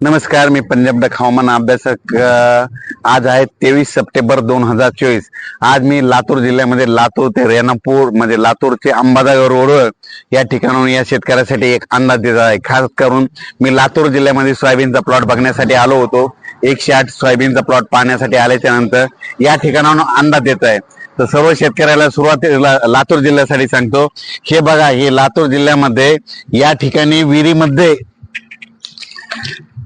नमस्कार मी पंजाब डक हवामान अभ्यासक आज आहे तेवीस सप्टेंबर दोन हजार चोवीस. आज मी लातूर जिल्ह्यामध्ये लातूर ते रेणापूर म्हणजे लातूर ते अंबादागर रोड या ठिकाणाहून या शेतकऱ्यासाठी एक अंदाज देत आहे. खास करून मी लातूर जिल्ह्यामध्ये सोयाबीनचा प्लॉट बघण्यासाठी आलो होतो. एकशे आठ सोयाबीनचा प्लॉट पाहण्यासाठी आल्याच्यानंतर या ठिकाणाहून अंदाज देत आहे. तर सर्व शेतकऱ्याला सुरुवातीला लातूर जिल्ह्यासाठी सांगतो. हे बघा हे लातूर जिल्ह्यामध्ये या ठिकाणी विहिरीमध्ये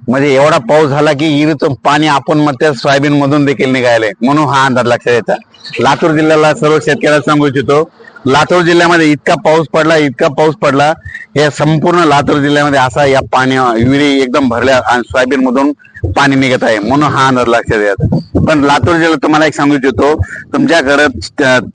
म्हणजे एवढा पाऊस झाला की विहिरीचं पाणी आपण मग त्या सोयाबीन मधून देखील निघायला. म्हणून हा अंदाज लक्षात येतात लातूर जिल्ह्याला सर्व शेतकऱ्याला सांगू इच्छितो. लातूर जिल्ह्यामध्ये इतका पाऊस पडला इतका पाऊस पडला. हे संपूर्ण लातूर जिल्ह्यामध्ये असा या पाणी विहिरी एकदम भरल्या आणि सोयाबीन मधून पाणी निघत आहे म्हणून हा अंदाज लक्षात येतात पण लातूर जिल्ह्यात तुम्हाला एक सांगू इच्छितो तुमच्याकडे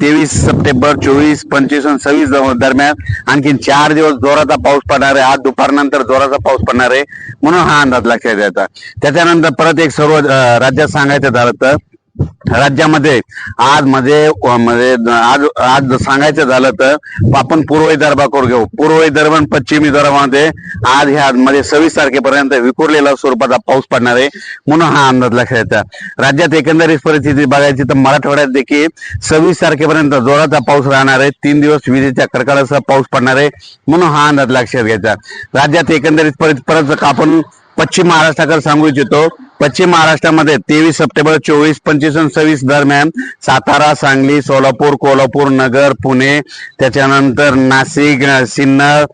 तेवीस सप्टेंबर चोवीस पंचवीस आणि सव्वीस दरम्यान आणखीन चार दिवस जोराचा पाऊस पडणार आहे. आज दुपारनंतर जोराचा पाऊस पडणार आहे म्हणून हा अंदाज लक्षात द्यायचा त्याच्यानंतर परत एक सर्व राज्यात सांगायचं झालं तर राज्यामध्ये आज मध्ये म्हणजे आज आज सांगायचं झालं तर आपण पूर्व विदर्भाकडे घेऊ. पूर्व विदर्भ आणि पश्चिम विदर्भामध्ये आज ह्या मध्ये सव्वीस तारखेपर्यंत विखुरलेला स्वरूपाचा पाऊस पडणार आहे. म्हणून हा अंदाज लक्षात येतात राज्यात एकंदरीत परिस्थिती बघायची तर मराठवाड्यात देखील सव्वीस तारखेपर्यंत जोराचा पाऊस राहणार आहे. तीन दिवस विजेच्या कडकडाचा पाऊस पडणार आहे. म्हणून हा अंदाज लक्षात घ्यायचा. राज्यात एकंदरीत परत आपण पश्चिम महाराष्ट्राकडे सांगू इच्छितो. पश्चिम महाराष्ट्रामध्ये तेवीस सप्टेंबर चोवीस पंचवीस आणि सव्वीस दरम्यान सातारा सांगली सोलापूर कोल्हापूर नगर पुणे त्याच्यानंतर नाशिक सिन्नर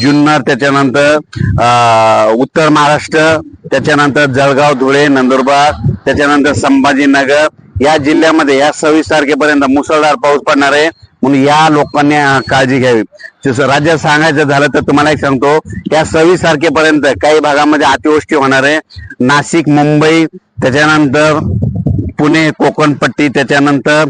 जुन्नर त्याच्यानंतर अं, उत्तर महाराष्ट्र त्याच्यानंतर जळगाव धुळे नंदुरबार त्याच्यानंतर संभाजीनगर. या जिल्ह्यामध्ये या सव्वीस तारखेपर्यंत मुसळधार पाऊस पडणार आहे. म्हणून या लोकांनी काळजी घ्यावी. जसं राज्यात सांगायचं झालं तर तुम्हाला एक सांगतो या सव्वीस तारखेपर्यंत काही भागामध्ये अतिवृष्टी होणार आहे. नाशिक मुंबई त्याच्यानंतर पुणे कोकणपट्टी त्याच्यानंतर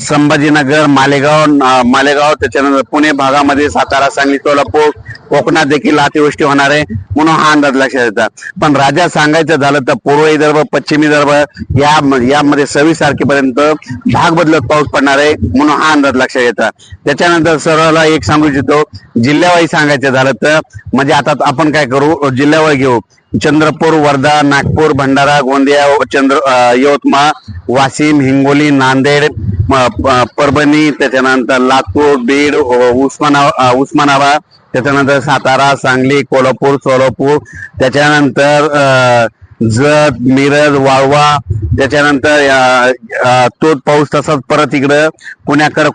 संभाजीनगर मालेगाव मालेगाव त्याच्यानंतर पुणे भागामध्ये सातारा सांगली कोल्हापूर कोकणात देखील अतिवृष्टी होणार आहे म्हणून हा अंदाज लक्षात येतात पण राज्यात सांगायचं झालं तर पूर्व विदर्भ पश्चिम विदर्भ या यामध्ये सव्वीस तारखेपर्यंत भाग बदलत पाऊस पडणार आहे म्हणून हा अंदाज लक्षात येतात त्याच्यानंतर सरळला एक सांगू इच्छितो जिल्ह्यावाई सांगायचं झालं तर म्हणजे आता आपण काय करू जिल्ह्यावाई घेऊ. चंद्रपूर वर्धा नागपूर भंडारा गोंदिया चंद्र यवतमाळ वाशिम हिंगोली नांदेड परभणी त्याच्यानंतर लातूर बीड हो, उस्माना उस्मानाबाद त्याच्यानंतर सातारा सांगली कोल्हापूर सोलापूर त्याच्यानंतर अं, जत मिरज वाळवा त्याच्यानंतर अं, तोच पाऊस तसाच परत इकडं पुण्याकडे